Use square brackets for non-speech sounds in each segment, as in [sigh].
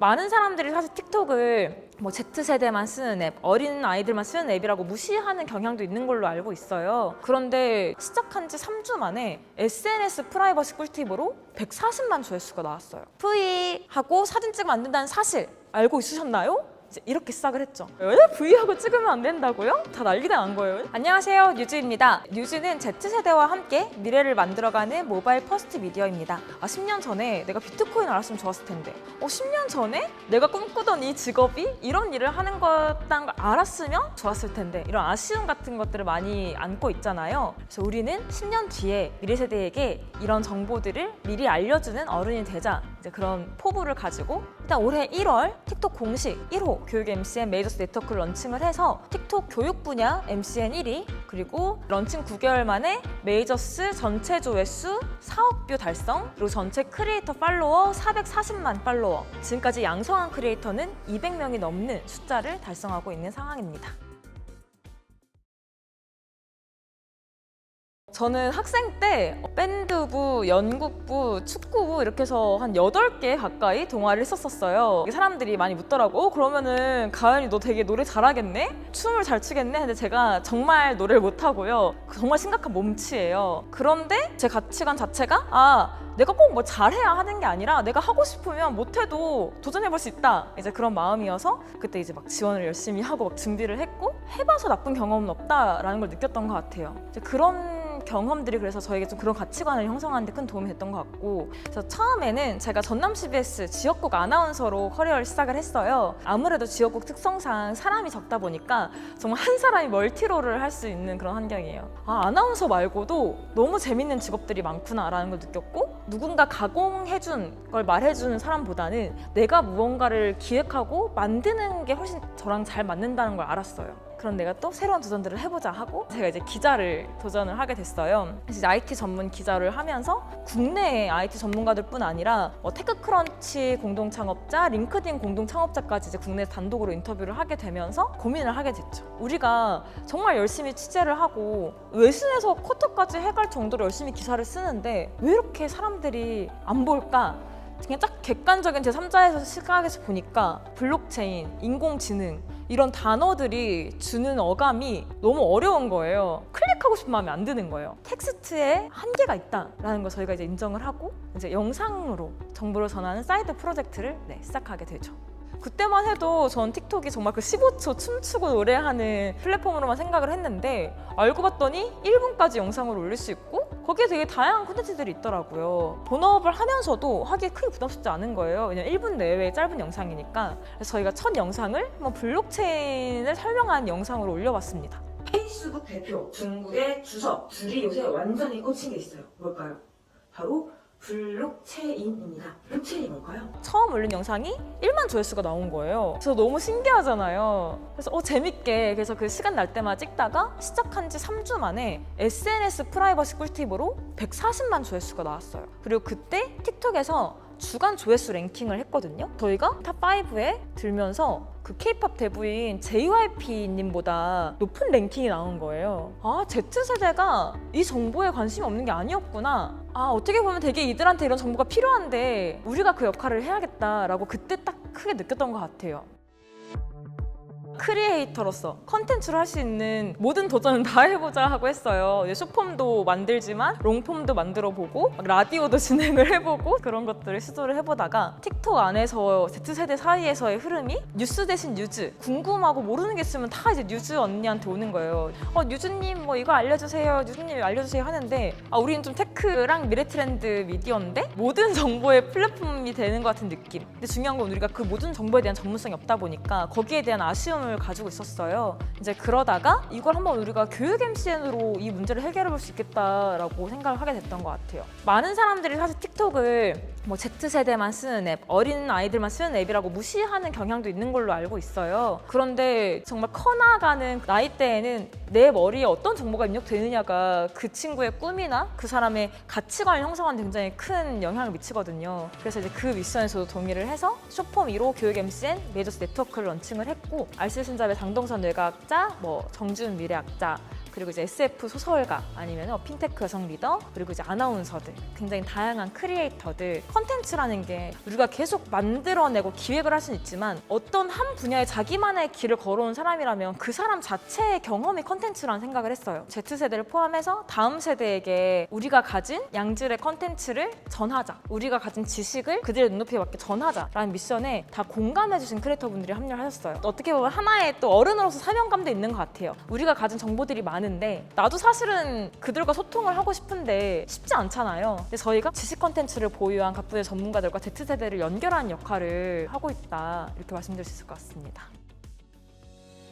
많은 사람들이 사실 틱톡을 뭐 Z세대만 쓰는 앱, 어린 아이들만 쓰는 앱이라고 무시하는 경향도 있는 걸로 알고 있어요. 그런데 시작한 지 3주 만에 SNS 프라이버시 꿀팁으로 140만 조회수가 나왔어요. 프이 하고 사진 찍으면 안 된다는 사실 알고 있으셨나요? 이렇게 시작을 했죠. 왜 V하고 찍으면 안 된다고요? 다 난리가 난 거예요. 안녕하세요, 뉴즈입니다. 뉴즈는 Z세대와 함께 미래를 만들어가는 모바일 퍼스트 미디어입니다. 아, 10년 전에 내가 비트코인 알았으면 좋았을 텐데. 어, 10년 전에 내가 꿈꾸던 이 직업이 이런 일을 하는 거라는 걸 알았으면 좋았을 텐데. 이런 아쉬움 같은 것들을 많이 안고 있잖아요. 그래서 우리는 10년 뒤에 미래 세대에게 이런 정보들을 미리 알려주는 어른이 되자. 이제 그런 포부를 가지고 일단 올해 1월 틱톡 공식 1호 교육 MCN 메이저스 네트워크를 런칭을 해서 틱톡 교육 분야 MCN 1위 그리고 런칭 9개월 만에 메이저스 전체 조회수 4억 뷰 달성 그리고 전체 크리에이터 팔로워 440만 팔로워 지금까지 양성한 크리에이터는 200명이 넘는 숫자를 달성하고 있는 상황입니다. 저는 학생 때 밴드부, 연극부, 축구부 이렇게 해서 한 8개 가까이 동아리를 했었어요. 사람들이 많이 묻더라고. 어, 그러면은 가연이 너 되게 노래 잘하겠네? 춤을 잘 추겠네? 근데 제가 정말 노래를 못하고요. 정말 심각한 몸치예요. 그런데 제 가치관 자체가 아, 내가 꼭 뭐 잘해야 하는 게 아니라 내가 하고 싶으면 못해도 도전해볼 수 있다. 이제 그런 마음이어서 그때 이제 막 지원을 열심히 하고 막 준비를 했고 해봐서 나쁜 경험은 없다라는 걸 느꼈던 것 같아요. 이제 그런 경험들이 그래서 저에게 좀 그런 가치관을 형성하는 데 큰 도움이 됐던 것 같고 그래서 처음에는 제가 전남 CBS 지역국 아나운서로 커리어를 시작을 했어요. 아무래도 지역국 특성상 사람이 적다 보니까 정말 한 사람이 멀티롤을 할 수 있는 그런 환경이에요. 아 아나운서 말고도 너무 재밌는 직업들이 많구나라는 걸 느꼈고 누군가 가공해준 걸 말해주는 사람보다는 내가 무언가를 기획하고 만드는 게 훨씬 저랑 잘 맞는다는 걸 알았어요. 그런 내가 또 새로운 도전들을 해보자 하고 제가 이제 기자를 도전을 하게 됐어요. 이제 IT 전문 기자를 하면서 국내의 IT 전문가들뿐 아니라 뭐 테크크런치 공동 창업자, 링크드인 공동 창업자까지 이제 국내 단독으로 인터뷰를 하게 되면서 고민을 하게 됐죠. 우리가 정말 열심히 취재를 하고 외신에서 쿼터까지 해갈 정도로 열심히 기사를 쓰는데 왜 이렇게 사람들이 안 볼까? 그냥 딱 객관적인 제3자에서 시각에서 보니까 블록체인, 인공지능 이런 단어들이 주는 어감이 너무 어려운 거예요. 클릭하고 싶은 마음이 안 드는 거예요. 텍스트에 한계가 있다라는 걸 저희가 이제 인정을 하고 이제 영상으로 정보를 전하는 사이드 프로젝트를 네, 시작하게 되죠. 그때만 해도 전 틱톡이 정말 그 15초 춤추고 노래하는 플랫폼으로만 생각을 했는데 알고 봤더니 1분까지 영상을 올릴 수 있고 거기에 되게 다양한 콘텐츠들이 있더라고요. 본업을 하면서도 하기 크게 부담스럽지 않은 거예요. 왜냐면 1분 내외의 짧은 영상이니까. 그래서 저희가 첫 영상을 뭐 블록체인을 설명한 영상으로 올려봤습니다. 페이스북 대표 중국의 주석 둘이 요새 완전히 꽂힌 게 있어요. 뭘까요? 바로 블록체인입니다. 블록체인이 뭘까요? 처음 올린 영상이 1만 조회수가 나온 거예요. 그래서 너무 신기하잖아요. 그래서 어 재밌게 그래서 그 시간 날 때마다 찍다가 시작한 지 3주 만에 SNS 프라이버시 꿀팁으로 140만 조회수가 나왔어요. 그리고 그때 틱톡에서 주간 조회수 랭킹을 했거든요. 저희가 탑 5에 들면서 그 K-팝 데부인 JYP님보다 높은 랭킹이 나온 거예요. 아, Z세대가 이 정보에 관심이 없는 게 아니었구나. 아, 어떻게 보면 되게 이들한테 이런 정보가 필요한데 우리가 그 역할을 해야겠다라고 그때 딱 크게 느꼈던 것 같아요. 크리에이터로서 컨텐츠를 할수 있는 모든 도전은 다 해보자 하고 했어요. 쇼폼도 만들지만 롱폼도 만들어보고 막 라디오도 [laughs] 진행을 해보고 그런 것들을 시도를 해보다가 틱톡 안에서 Z세대 사이에서의 흐름이 뉴스 대신 뉴즈 궁금하고 모르는 게 있으면 다 이제 뉴즈 언니한테 오는 거예요. 어 뉴즈님 뭐 이거 알려주세요. 뉴즈님 알려주세요 하는데 아 우리는 좀 테크랑 미래 트렌드 미디어인데 모든 정보의 플랫폼이 되는 것 같은 느낌. 근데 중요한 건 우리가 그 모든 정보에 대한 전문성이 없다 보니까 거기에 대한 아쉬움을 가지고 있었어요. 이제 그러다가 이걸 한번 우리가 교육 MCN으로 이 문제를 해결해 볼 수 있겠다라고 생각을 하게 됐던 것 같아요. 많은 사람들이 사실 틱톡을 뭐 Z세대만 쓰는 앱, 어린 아이들만 쓰는 앱이라고 무시하는 경향도 있는 걸로 알고 있어요. 그런데 정말 커나가는 나이대에는 내 머리에 어떤 정보가 입력되느냐가 그 친구의 꿈이나 그 사람의 가치관을 형성하는 데 굉장히 큰 영향을 미치거든요. 그래서 이제 그 미션에 저도 동의를 해서 쇼폼 1호 교육 MCN 메이저스 네트워크를 런칭을 했고 알쓸신잡의 장동선 뇌과학자, 뭐 정지훈 미래학자, 그리고 이제 SF 소설가 아니면 핀테크 여성 리더 그리고 이제 아나운서들 굉장히 다양한 크리에이터들 컨텐츠라는 게 우리가 계속 만들어내고 기획을 할 수는 있지만 어떤 한 분야에 자기만의 길을 걸어온 사람이라면 그 사람 자체의 경험이 컨텐츠라는 생각을 했어요. Z세대를 포함해서 다음 세대에게 우리가 가진 양질의 컨텐츠를 전하자. 우리가 가진 지식을 그들의 눈높이에 맞게 전하자라는 미션에 다 공감해주신 크리에이터분들이 합류를 하셨어요. 어떻게 보면 하나의 또 어른으로서 사명감도 있는 것 같아요. 우리가 가진 정보들이 많 은데 나도 사실은 그들과 소통을 하고 싶은데 쉽지 않잖아요. 근데 저희가 지식 컨텐츠를 보유한 각부의 전문가들과 Z세대를 연결하는 역할을 하고 있다. 이렇게 말씀드릴 수 있을 것 같습니다.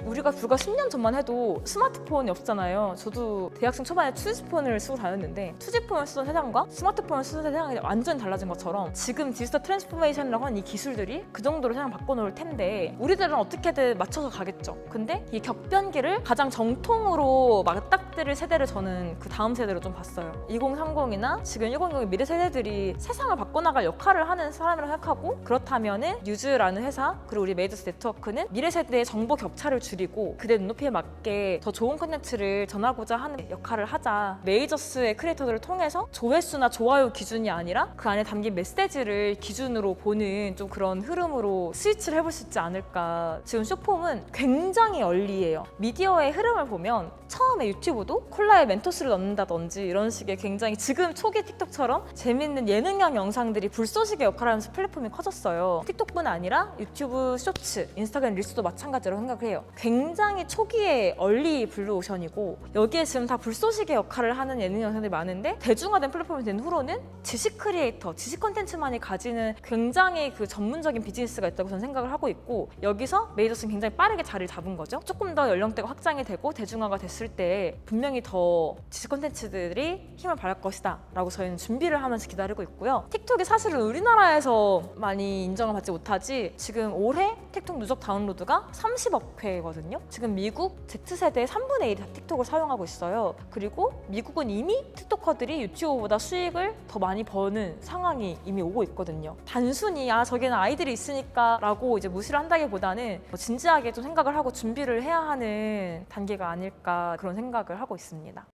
우리가 불과 10년 전만 해도 스마트폰이 없잖아요. 저도 대학생 초반에 투지폰을 쓰고 다녔는데 투지폰을 쓰던 세상과 스마트폰을 쓰던 세상이 완전히 달라진 것처럼 지금 디지털 트랜스포메이션이라고 하는 이 기술들이 그 정도로 세상 바꿔놓을 텐데 우리들은 어떻게든 맞춰서 가겠죠. 근데 이 격변기를 가장 정통으로 맞닥뜨릴 세대를 저는 그 다음 세대로 좀 봤어요. 2030이나 지금 100의 미래 세대들이 세상을 바꿔나갈 역할을 하는 사람이라고 생각하고 그렇다면은 뉴즈라는 회사 그리고 우리 메이저스 네트워크는 미래 세대의 정보 격차를 줄이고 그대 눈높이에 맞게 더 좋은 콘텐츠를 전하고자 하는 역할을 하자. 메이저스의 크리에이터들을 통해서 조회수나 좋아요 기준이 아니라 그 안에 담긴 메시지를 기준으로 보는 좀 그런 흐름으로 스위치를 해볼 수 있지 않을까. 지금 쇼폼은 굉장히 얼리예요. 미디어의 흐름을 보면 처음에 유튜브도 콜라에 멘토스를 넣는다든지 이런 식의 굉장히 지금 초기 틱톡처럼 재밌는 예능형 영상들이 불쏘시개 역할을 하면서 플랫폼이 커졌어요. 틱톡뿐 아니라 유튜브 쇼츠, 인스타그램 릴스도 마찬가지로 생각을 해요. 굉장히 초기의 얼리 블루오션이고 여기에 지금 다 불쏘시개 역할을 하는 예능 영상들이 많은데 대중화된 플랫폼이 된 후로는 지식 크리에이터, 지식 컨텐츠만이 가지는 굉장히 그 전문적인 비즈니스가 있다고 저는 생각을 하고 있고 여기서 메이저스는 굉장히 빠르게 자리를 잡은 거죠. 조금 더 연령대가 확장이 되고 대중화가 됐을 때 분명히 더 지식 컨텐츠들이 힘을 발할 것이다 라고 저희는 준비를 하면서 기다리고 있고요. 틱톡이 사실은 우리나라에서 많이 인정을 받지 못하지 지금 올해 틱톡 누적 다운로드가 30억 회거든요. 지금 미국 Z세대의 3분의 1이 다 틱톡을 사용하고 있어요. 그리고 미국은 이미 틱톡커들이 유튜브보다 수익을 더 많이 버는 상황이 이미 오고 있거든요. 단순히 아 저기는 아이들이 있으니까 라고 이제 무시를 한다기보다는 뭐 진지하게 좀 생각을 하고 준비를 해야 하는 단계가 아닐까 그런 생각을 하고 있습니다.